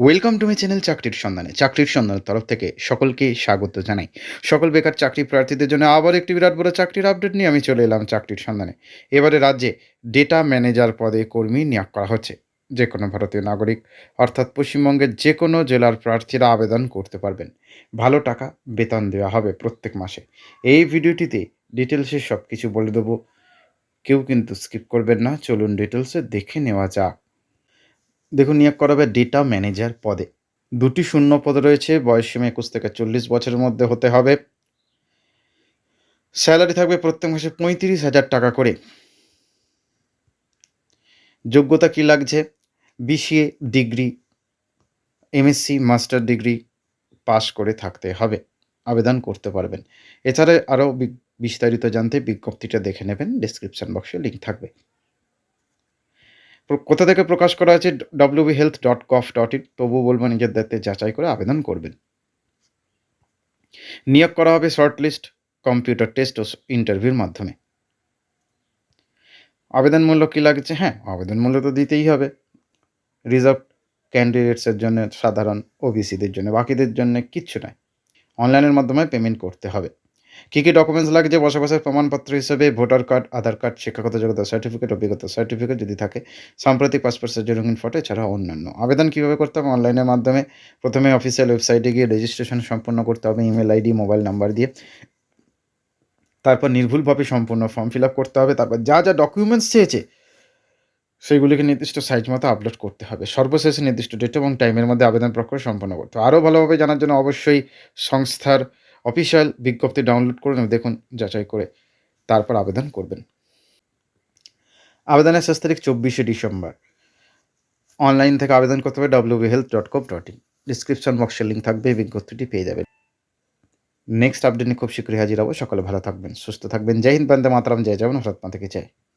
Welcome to my channel চাকরির সন্ধানে চাকরির সন্ধানের তরফ থেকে সকলকে স্বাগত জানাই। সকল বেকার চাকরি প্রার্থীদের জন্য আবার একটি বিরাট বড় চাকরির আপডেট নিয়ে আমি চলে এলাম চাকরির সন্ধানে এবারে রাজ্যে ডেটা ম্যানেজার পদে কর্মী নিয়োগ করা হচ্ছে। যে কোনো ভারতীয় নাগরিক, অর্থাৎ পশ্চিমবঙ্গের যে কোনো জেলার প্রার্থীরা আবেদন করতে পারবেন। ভালো টাকা বেতন দেওয়া হবে প্রত্যেক মাসে। এই ভিডিওটিতে ডিটেলসে সব কিছু বলে দেবো। কেউ কিন্তু স্কিপ করবেন না। চলুন ডিটেলসে দেখে নেওয়া যাক। দেখুন, নিয়োগ করা হবে ডেটা ম্যানেজার পদে। দুটি শূন্য পদ রয়েছে বয়সসীমা একুশ থেকে চল্লিশ বছরের মধ্যে হতে হবে। স্যালারি থাকবে প্রত্যেক মাসে পঁয়ত্রিশ হাজার টাকা করে। যোগ্যতা কি লাগছে? BCA degree MSc master degree pass করে থাকতে হবে। আবেদন করতে পারবেন। এছাড়া আরও বিস্তারিত জানতে বিজ্ঞপ্তিটা দেখে নেবেন ডিসক্রিপশন বক্সে লিঙ্ক থাকবে। কোথা থেকে প্রকাশ করা আছে WB health dot cough dot in তবু বলব, নিজের দায়িত্বে যাচাই করে আবেদন করবেন। নিয়োগ করা হবে শর্ট লিস্ট কম্পিউটার টেস্ট ও ইন্টারভিউর মাধ্যমে। আবেদন মূল্য কী লাগছে? হ্যাঁ আবেদন মূল্য তো দিতেই হবে। রিজার্ভ ক্যান্ডিডেটসের জন্য সাধারণ ওবিসিদের জন্য, বাকিদের জন্য কিচ্ছু নয় অনলাইনের মাধ্যমে পেমেন্ট করতে হবে। কী কী ডকুমেন্টস লাগছে? বসবাসের প্রমাণপত্র হিসেবে ভোটার কার্ড, আধার কার্ড, শিক্ষাগত যোগ্যতা সার্টিফিকেট অভিজ্ঞতা সার্টিফিকেট যদি থাকে, সাম্প্রতিক পাসপোর্ট সাইজের রঙিন ফটো এছাড়া অন্যান্য। আবেদন কীভাবে করতে হবে? অনলাইনের মাধ্যমে প্রথমে অফিসিয়াল ওয়েবসাইটে গিয়ে রেজিস্ট্রেশন সম্পন্ন করতে হবে ইমেল আইডি মোবাইল নাম্বার দিয়ে। তারপর নির্ভুলভাবে সম্পূর্ণ ফর্ম ফিল আপ করতে হবে। তারপর যা যা ডকুমেন্টস চেয়েছে, সেগুলিকে নির্দিষ্ট সাইজ মতো আপলোড করতে হবে। সর্বশেষে নির্দিষ্ট ডেট এবং টাইমের মধ্যে আবেদন প্রক্রিয়া সম্পন্ন করতে হবে। আরও ভালোভাবে জানার জন্য অবশ্যই সংস্থার অফিসিয়াল বিজ্ঞপ্তি ডাউনলোড করুন এবং দেখুন যাচাই করে তারপর আবেদন করবেন। আবেদনের শেষ তারিখ চব্বিশে ডিসেম্বর। অনলাইন থেকে আবেদন করতে হবে W health dot com dot in description বক্সের লিঙ্ক থাকবে বিজ্ঞপ্তিটি পেয়ে যাবেন। নেক্সট আপডেট নিয়ে খুব শীঘ্রই হাজির হব। সকলে ভালো থাকবেন, সুস্থ থাকবেন। জয় হিন্দ, বন্দে মাতরম, জয় জগন ভারত থেকে জয়।